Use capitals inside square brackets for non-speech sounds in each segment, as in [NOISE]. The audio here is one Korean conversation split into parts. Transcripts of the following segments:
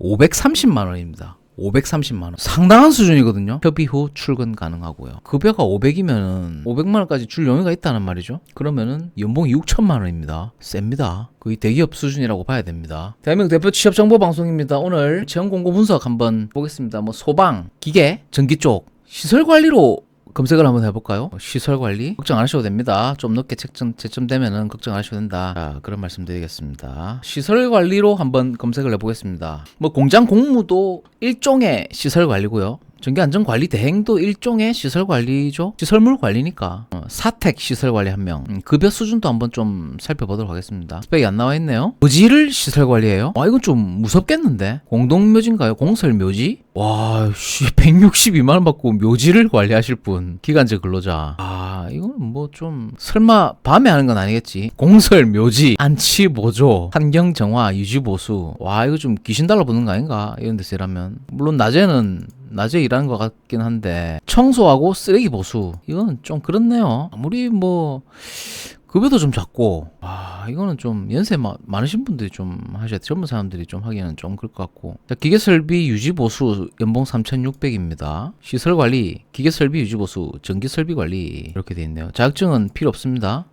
530만 원입니다. 530만 원. 상당한 수준이거든요. 협의 후 출근 가능하고요. 급여가 500이면은 500만 원까지 줄 용의가 있다는 말이죠. 그러면은 연봉이 6천만 원입니다. 셉니다. 거의 대기업 수준이라고 봐야 됩니다. 대한민국 대표 취업 정보 방송입니다. 오늘 채용 공고 분석 한번 보겠습니다. 뭐 소방, 기계, 전기 쪽 시설 관리로 검색을 한번 해볼까요? 시설 관리 걱정 안 하셔도 됩니다. 좀 늦게 채점, 채점되면은 걱정 안 하셔도 된다. 자, 그런 말씀 드리겠습니다. 시설 관리로 한번 검색을 해보겠습니다. 뭐 공장 공무도 일종의 시설 관리고요. 전기안전관리 대행도 일종의 시설 관리죠. 시설물 관리니까 어, 사택 시설 관리 한 명. 음, 급여 수준도 한번 좀 살펴보도록 하겠습니다. 스펙이 안 나와 있네요. 묘지를 시설 관리해요? 와 이건 좀 무섭겠는데? 공동묘지인가요? 공설묘지? 와, 씨, [LAUGHS] 162만 원 받고 묘지를 관리하실 분, 기간제 근로자. 아, 이건 뭐좀 설마 밤에 하는 건 아니겠지? 공설 묘지, 안치 보조, 환경 정화, 유지 보수. 와, 이거 좀 귀신 달라 보는 거 아닌가? 이런 데서 일하면 물론 낮에는 낮에 일하는 것 같긴 한데 청소하고 쓰레기 보수 이건 좀 그렇네요. 아무리 뭐 급여도 좀 작고 아 이거는 좀 연세 마, 많으신 분들이 좀 하셔야 돼. 젊은 사람들이 좀 하기에는 좀 그럴 것 같고. 자, 기계설비 유지보수 연봉 3,600입니다. 시설 관리 기계설비 유지보수 전기설비 관리 이렇게 돼 있네요. 자격증은 필요 없습니다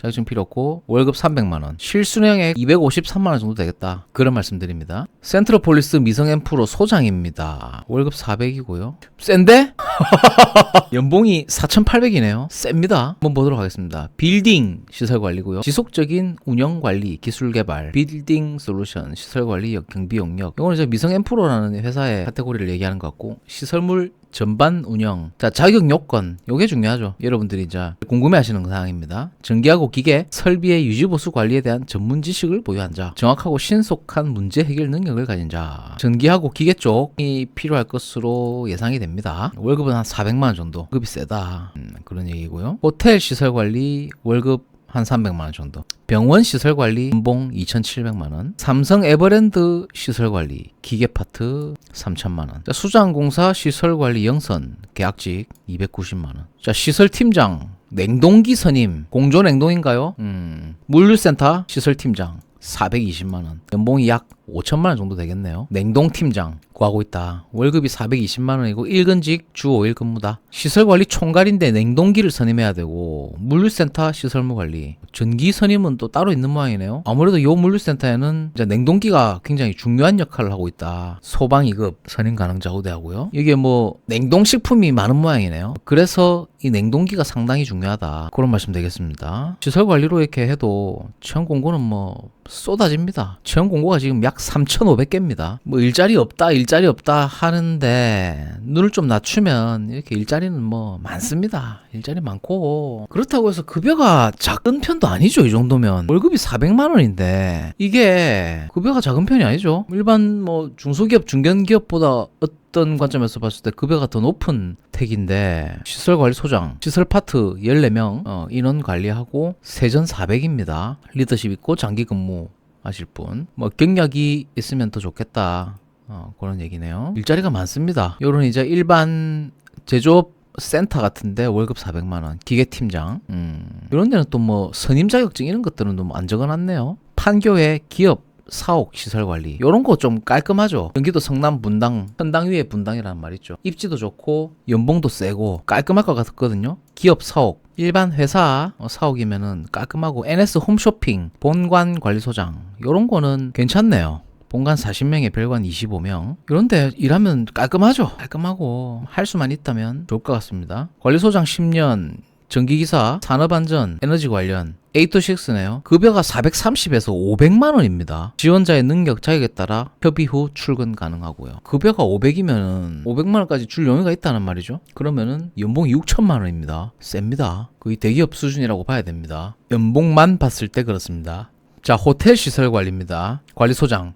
자격증 필요 없고 월급 300만 원 실수령액 253만 원 정도 되겠다 그런 말씀드립니다 센트로폴리스 미성엔 프로 소장입니다 월급 400이고요 센데? [LAUGHS] 연봉이 4,800이네요. 셉니다. 한번 보도록 하겠습니다. 빌딩 시설 관리고요. 지속적인 운영 관리, 기술 개발, 빌딩 솔루션, 시설 관리, 경비 용역. 이거는 이제 미성 엠프로라는 회사의 카테고리를 얘기하는 것 같고 시설물 전반 운영. 자, 자격 요건. 요게 중요하죠. 여러분들이 이제 궁금해 하시는 사항입니다. 전기하고 기계, 설비의 유지 보수 관리에 대한 전문 지식을 보유한 자. 정확하고 신속한 문제 해결 능력을 가진 자. 전기하고 기계 쪽이 필요할 것으로 예상이 됩니다. 월급은 한 400만 원 정도. 급이 세다. 음, 그런 얘기고요. 호텔 시설 관리 월급 한 300만 원 정도. 병원 시설 관리 연봉 2,700만 원. 삼성 에버랜드 시설 관리 기계 파트 3천만 원. 자, 수장공사 시설 관리 영선 계약직 290만 원. 자, 시설 팀장 냉동기 선임 공조 냉동인가요? 음. 물류센터 시설 팀장 420만 원. 연봉이 약 5천만 원 정도 되겠네요. 냉동 팀장 구하고 있다. 월급이 420만 원이고 일근직 주 5일 근무다. 시설 관리 총괄인데 냉동기를 선임해야 되고 물류센터 시설물 관리. 전기 선임은 또 따로 있는 모양이네요. 아무래도 요 물류센터에는 냉동기가 굉장히 중요한 역할을 하고 있다. 소방 2급 선임 가능자 우대하고요. 이게 뭐 냉동식품이 많은 모양이네요. 그래서 이 냉동기가 상당히 중요하다. 그런 말씀 되겠습니다. 시설 관리로 이렇게 해도 채용 공고는 뭐 쏟아집니다. 채용 공고가 지금 약 3,500개입니다. 뭐 일자리 없다, 일자리 없다 하는데 눈을 좀 낮추면 이렇게 일자리는 뭐 많습니다. 일자리 많고 그렇다고 해서 급여가 작은 편도 아니죠. 이 정도면 월급이 400만 원인데 이게 급여가 작은 편이 아니죠. 일반 뭐 중소기업, 중견기업보다 어떤 관점에서 봤을 때 급여가 더 높은 택인데 시설관리소장, 시설 파트 14명 어, 인원 관리하고 세전 400입니다. 리더십 있고 장기 근무 하실 분. 뭐 경력이 있으면 더 좋겠다. 어, 그런 얘기네요. 일자리가 많습니다. 요런 이제 일반 제조업 센터 같은데 월급 400만 원, 기계 팀장. 음. 이런 데는 또 뭐 선임 자격증 이런 것들은 너무 안 적어놨네요. 판교의 기업 사옥 시설 관리 이런 거 좀 깔끔하죠. 경기도 성남 분당 현당 위에 분당이라는 말 있죠. 입지도 좋고 연봉도 세고 깔끔할 것 같거든요. 기업 사옥 일반 회사 어, 사옥이면은 깔끔하고 NS 홈쇼핑 본관 관리소장 이런 거는 괜찮네요. 본관 40명에 별관 25명. 이런데 일하면 깔끔하죠. 깔끔하고 할 수만 있다면 좋을 것 같습니다. 관리소장 10년, 전기기사, 산업안전, 에너지 관련 8to6네요. 급여가 430에서 500만 원입니다. 지원자의 능력 자격에 따라 협의 후 출근 가능하고요. 급여가 500이면은 500만 원까지 줄 용의가 있다는 말이죠. 그러면은 연봉이 6천만 원입니다. 셉니다. 거의 대기업 수준이라고 봐야 됩니다. 연봉만 봤을 때 그렇습니다. 자, 호텔 시설 관리입니다. 관리소장.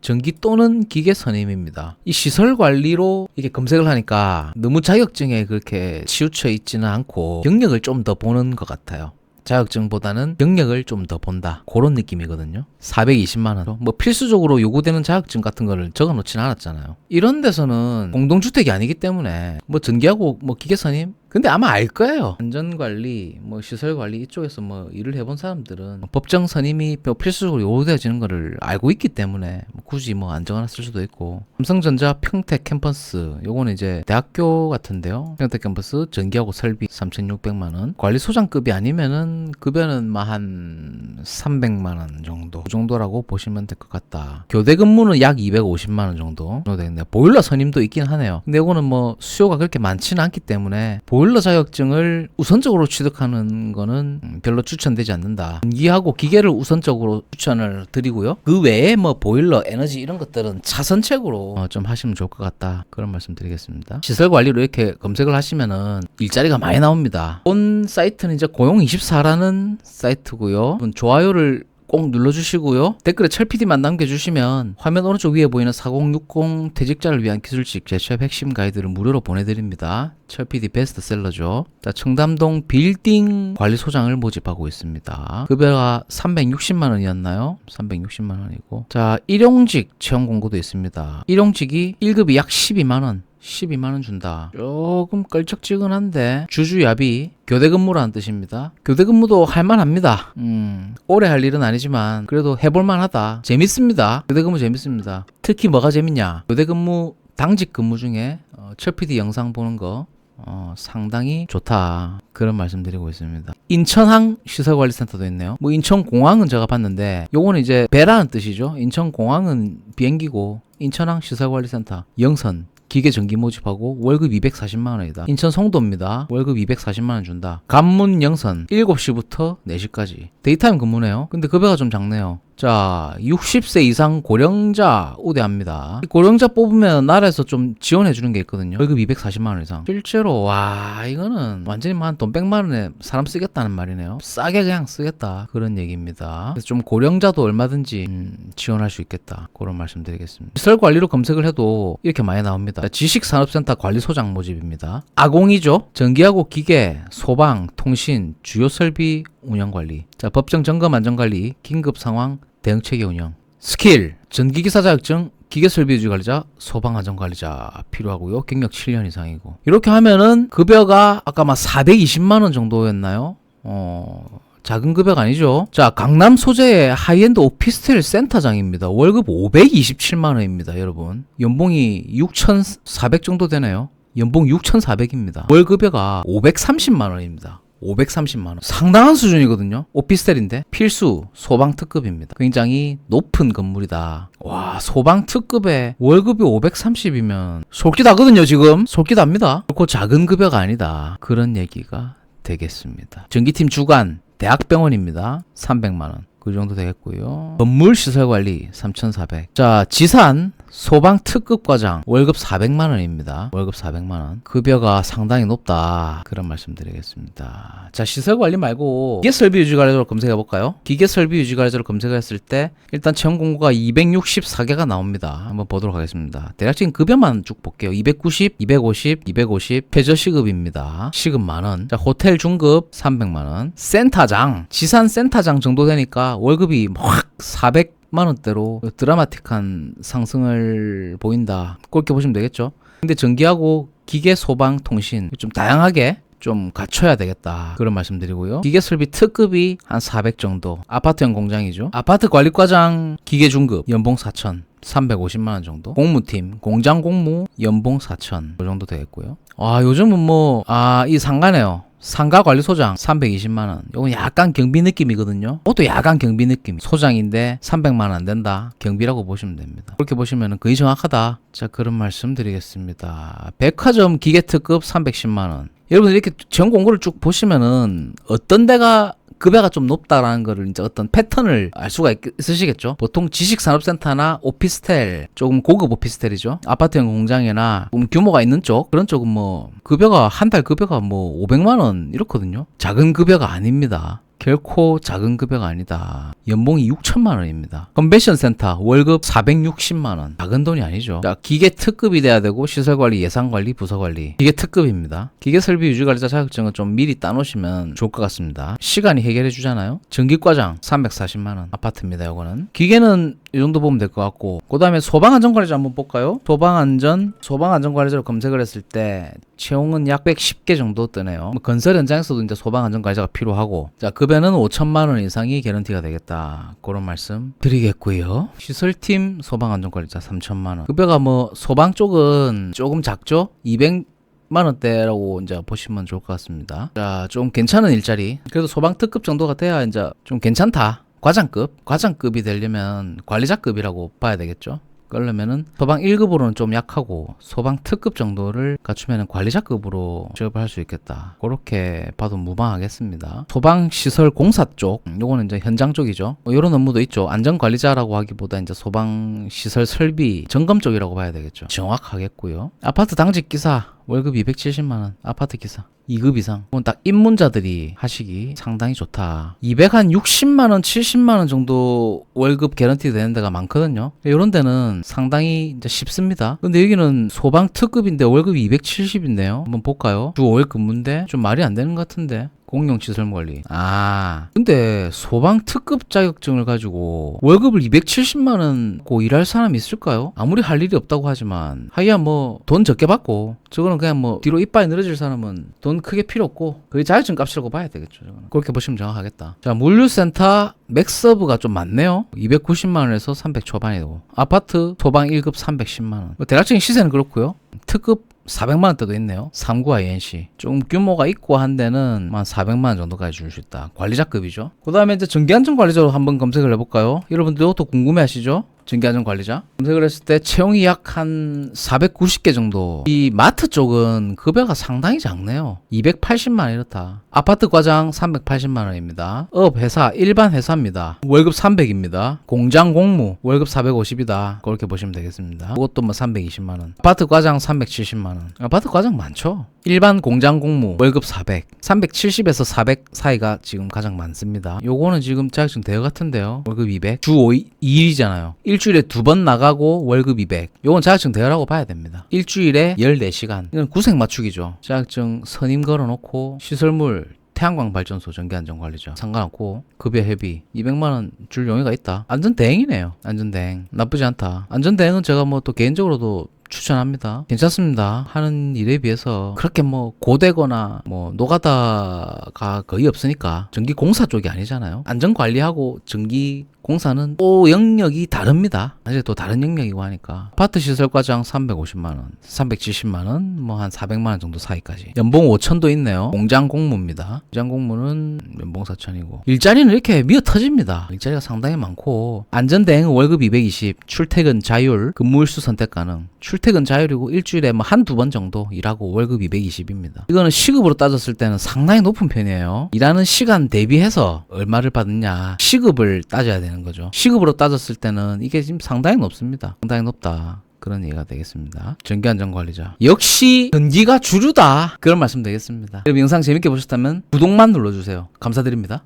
전기 또는 기계 선임입니다. 이 시설 관리로 이게 검색을 하니까 너무 자격증에 그렇게 치우쳐 있지는 않고 경력을 좀 더 보는 것 같아요. 자격증보다는 경력을 좀 더 본다. 그런 느낌이거든요. 420만 원. 뭐 필수적으로 요구되는 자격증 같은 거를 적어 놓지는 않았잖아요. 이런 데서는 공동주택이 아니기 때문에 뭐 전기하고 뭐 기계 선임 근데 아마 알 거예요. 안전관리, 뭐 시설관리 이쪽에서 뭐 일을 해본 사람들은 법정 선임이 뭐 필수적으로 요구되어지는 거를 알고 있기 때문에 뭐 굳이 뭐 안정 하나 쓸 수도 있고 삼성전자 평택 캠퍼스 요거는 이제 대학교 같은데요. 평택 캠퍼스 전기하고 설비 3,600만 원. 관리소장급이 아니면은 급여는 뭐한 300만 원 정도. 그 정도라고 보시면 될 것 같다. 교대 근무는 약 250만 원 정도 되겠네요. 보일러 선임도 있긴 하네요. 근데 이거는 뭐 수요가 그렇게 많지는 않기 때문에 보일 러 자격증을 우선적으로 취득하는 거는 음, 별로 추천되지 않는다. 전기하고 기계를 우선적으로 추천을 드리고요. 그 외에 뭐 보일러, 에너지 이런 것들은 차선책으로 어, 좀 하시면 좋을 것 같다. 그런 말씀 드리겠습니다. 시설 관리로 이렇게 검색을 하시면은 일자리가 많이 나옵니다. 본 사이트는 이제 고용24라는 사이트고요. 좋아요를 꼭 눌러주시고요. 댓글에 철PD만 남겨주시면 화면 오른쪽 위에 보이는 4060 퇴직자를 위한 기술직 재취업 핵심 가이드를 무료로 보내드립니다. 철PD 베스트셀러죠. 자, 청담동 빌딩 관리소장을 모집하고 있습니다. 급여가 360만 원이었나요? 360만 원이고. 자, 일용직 채용 공고도 있습니다. 일용직이 1급이 약 12만 원. 12만원 준다. 조금 걸쩍지근한데 주주야비 교대 근무라는 뜻입니다. 교대 근무도 할만합니다. 음, 오래 할 일은 아니지만 그래도 해볼만하다. 재밌습니다. 교대 근무 재밌습니다. 특히 뭐가 재밌냐? 교대 근무 당직 근무 중에 어, 철PD 영상 보는 거 어, 상당히 좋다. 그런 말씀드리고 있습니다. 인천항 시설관리센터도 있네요. 뭐 인천공항은 제가 봤는데 요거는 이제 배라는 뜻이죠. 인천공항은 비행기고 인천항 시설관리센터 영선 기계 전기 모집하고 월급 240만 원이다. 인천 송도입니다. 월급 240만 원 준다. 관문 영선 7시부터 4시까지. 데이타임 근무네요. 근데 급여가 좀 작네요. 자, 60세 이상 고령자 우대합니다. 이 고령자 뽑으면 나라에서 좀 지원해 주는 게 있거든요. 월급 240만 원 이상. 실제로 와, 이거는 완전히 뭐 한돈 100만 원에 사람 쓰겠다는 말이네요. 싸게 그냥 쓰겠다. 그런 얘기입니다. 그래서 좀 고령자도 얼마든지 음, 지원할 수 있겠다. 그런 말씀드리겠습니다. 시설 관리로 검색을 해도 이렇게 많이 나옵니다. 지식 산업센터 관리소장 모집입니다. 아공이죠. 전기하고 기계, 소방, 통신, 주요 설비 운영 관리. 자, 법정 점검 안전 관리, 긴급 상황 대응 체계 운영. 스킬, 전기기사 자격증, 기계설비유지 관리자, 소방안전 관리자 필요하고요. 경력 7년 이상이고. 이렇게 하면은 급여가 아까 막 420만 원 정도였나요? 어. 작은 급여가 아니죠. 자, 강남 소재의 하이엔드 오피스텔 센터장입니다. 월급 527만 원입니다, 여러분. 연봉이 6,400 정도 되네요. 연봉 6,400입니다. 월급여가 530만 원입니다. 530만 원. 상당한 수준이거든요. 오피스텔인데 필수 소방 특급입니다. 굉장히 높은 건물이다. 와, 소방 특급에 월급이 530이면 솔깃하거든요, 지금. 솔깃합니다. 그렇고 작은 급여가 아니다. 그런 얘기가 되겠습니다. 전기팀 주간 대학병원입니다. 300만 원. 그 정도 되겠고요. 건물 시설 관리 3,400. 자, 지산 소방 특급 과장 월급 400만 원입니다. 월급 400만 원. 급여가 상당히 높다. 그런 말씀드리겠습니다. 자, 시설 관리 말고 기계 설비 유지 관리자로 검색해 볼까요? 기계 설비 유지 관리자로 검색했을 때 일단 채용 공고가 264개가 나옵니다. 한번 보도록 하겠습니다. 대략적인 급여만 쭉 볼게요. 290, 250, 250 최저 시급입니다. 시급 만 원. 자, 호텔 중급 300만 원. 센터장, 지산 센터장 정도 되니까 월급이 확 400. 만 원대로 드라마틱한 상승을 보인다. 그렇게 보시면 되겠죠. 근데 전기하고 기계 소방 통신 좀 다양하게 좀 갖춰야 되겠다. 그런 말씀드리고요. 기계 설비 특급이 한 400 정도. 아파트형 공장이죠. 아파트 관리과장 기계 중급 연봉 4천. 350만 원 정도. 공무팀, 공장 공무 연봉 4천. 그 정도 되겠고요. 아, 요즘은 뭐 아, 이 상가네요. 상가 관리소장 320만 원. 요건 약간 경비 느낌이거든요. 그것도 약간 경비 느낌. 소장인데 300만 원 안 된다. 경비라고 보시면 됩니다. 그렇게 보시면 거의 정확하다. 자, 그런 말씀 드리겠습니다. 백화점 기계 특급 310만 원. 여러분 이렇게 전 공고를 쭉 보시면은 어떤 데가 급여가 좀 높다라는 거를 이제 어떤 패턴을 알 수가 있, 있으시겠죠. 보통 지식산업센터나 오피스텔 조금 고급 오피스텔이죠. 아파트형 공장이나 좀 규모가 있는 쪽 그런 쪽은 뭐 급여가 한 달 급여가 뭐 500만 원 이렇거든요. 작은 급여가 아닙니다. 결코 작은 급여가 아니다. 연봉이 6천만 원입니다. 컨벤션 센터 월급 460만 원. 작은 돈이 아니죠. 자, 기계 특급이 돼야 되고 시설 관리, 예산 관리, 부서 관리. 기계 특급입니다. 기계 설비 유지 관리자 자격증은 좀 미리 따놓으시면 좋을 것 같습니다. 시간이 해결해 주잖아요. 전기 과장 340만 원. 아파트입니다. 요거는. 기계는 이 정도 보면 될 것 같고 그 다음에 소방안전관리자 한번 볼까요? 소방안전 소방안전관리자로 검색을 했을 때 채용은 약 110개 정도 뜨네요. 뭐 건설 현장에서도 이제 소방안전관리자가 필요하고 자 급여는 5천만 원 이상이 개런티가 되겠다 그런 말씀 드리겠고요. 시설팀 소방안전관리자 3천만 원. 급여가 뭐 소방 쪽은 조금 작죠? 200 만 원대라고 이제 보시면 좋을 것 같습니다. 자, 좀 괜찮은 일자리. 그래도 소방 특급 정도가 돼야 이제 좀 괜찮다. 과장급. 과장급이 되려면 관리자급이라고 봐야 되겠죠. 그러려면은 소방 1급으로는 좀 약하고 소방 특급 정도를 갖추면 관리자급으로 취업을 할수 있겠다. 그렇게 봐도 무방하겠습니다. 소방 시설 공사 쪽, 음, 요거는 이제 현장 쪽이죠. 뭐 이런 업무도 있죠. 안전 관리자라고 하기보다 이제 소방 시설 설비 점검 쪽이라고 봐야 되겠죠. 정확하겠고요. 아파트 당직 기사 월급 270만 원. 아파트 기사 2급 이상. 그건 딱 입문자들이 하시기 상당히 좋다. 200 한 60만 원, 70만 원 정도 월급 개런티 되는 데가 많거든요. 이런 데는 상당히 이제 쉽습니다. 근데 여기는 소방 특급인데 월급이 270인데요. 한번 볼까요? 주 5일 근무인데 좀 말이 안 되는 것 같은데. 공용 시설 관리. 아, 근데 소방 특급 자격증을 가지고 월급을 270만 원 고 일할 사람이 있을까요? 아무리 할 일이 없다고 하지만 하여야 뭐 돈 적게 받고 저거는 그냥 뭐 뒤로 이빨이 늘어질 사람은 돈 크게 필요 없고 그게 자격증 값이라고 봐야 되겠죠. 저거는. 그렇게 보시면 정확하겠다. 자, 물류센터 맥서브가 좀 많네요. 290만 원에서 300 초반이고 아파트 소방 1급 310만 원. 뭐 대략적인 시세는 그렇고요. 특급 400만 원대도 있네요. 39 INC. 좀 규모가 있고 한 데는 한 400만 원 정도까지 줄 수 있다. 관리자급이죠. 그 다음에 이제 전기안전 관리자로 한번 검색을 해볼까요? 여러분들 이것도 궁금해 하시죠? 전기안전 관리자. 검색을 했을 때 채용이 약 한 490개 정도. 이 마트 쪽은 급여가 상당히 작네요. 280만 원 이렇다. 아파트 과장 380만 원입니다. 업 회사 일반 회사입니다. 월급 300입니다. 공장 공무 월급 450이다. 그렇게 보시면 되겠습니다. 그것도 뭐 320만 원. 아파트 과장 370만 원. 아파트 과장 많죠. 일반 공장 공무 월급 400. 370에서 400 사이가 지금 가장 많습니다. 요거는 지금 자격증 대여 같은데요. 월급 200. 주 5, 2일이잖아요. 일주일에 두 번 나가고 월급 200. 요건 자격증 대여라고 봐야 됩니다. 일주일에 14시간. 이건 구색 맞추기죠. 자격증 선임 걸어놓고 시설물 태양광 발전소 전기 안전 관리자 상관없고 급여 회비 200만 원 줄 용의가 있다. 안전 대행이네요. 안전 대행 나쁘지 않다. 안전 대행은 제가 뭐 또 개인적으로도 추천합니다. 괜찮습니다. 하는 일에 비해서 그렇게 뭐 고되거나 뭐 노가다가 거의 없으니까 전기 공사 쪽이 아니잖아요. 안전 관리하고 전기 공사는 또 영역이 다릅니다. 사실 또 다른 영역이고 하니까 아파트 시설 과장 350만 원, 370만 원, 뭐 한 400만 원 정도 사이까지. 연봉 5천도 있네요. 공장 공무입니다. 공장 공무는 연봉 4천이고 일자리는 이렇게 미어 터집니다. 일자리가 상당히 많고 안전 대행 월급 220, 출퇴근 자율, 근무일수 선택 가능. 출퇴근 자율이고 일주일에 뭐 한 두 번 정도 일하고 월급 220입니다. 이거는 시급으로 따졌을 때는 상당히 높은 편이에요. 일하는 시간 대비해서 얼마를 받느냐 시급을 따져야 되는 거죠. 시급으로 따졌을 때는 이게 지금 상당히 높습니다. 상당히 높다. 그런 얘기가 되겠습니다. 전기안전관리자. 역시 전기가 주류다. 그런 말씀 되겠습니다. 여러분 영상 재밌게 보셨다면 구독만 눌러주세요. 감사드립니다.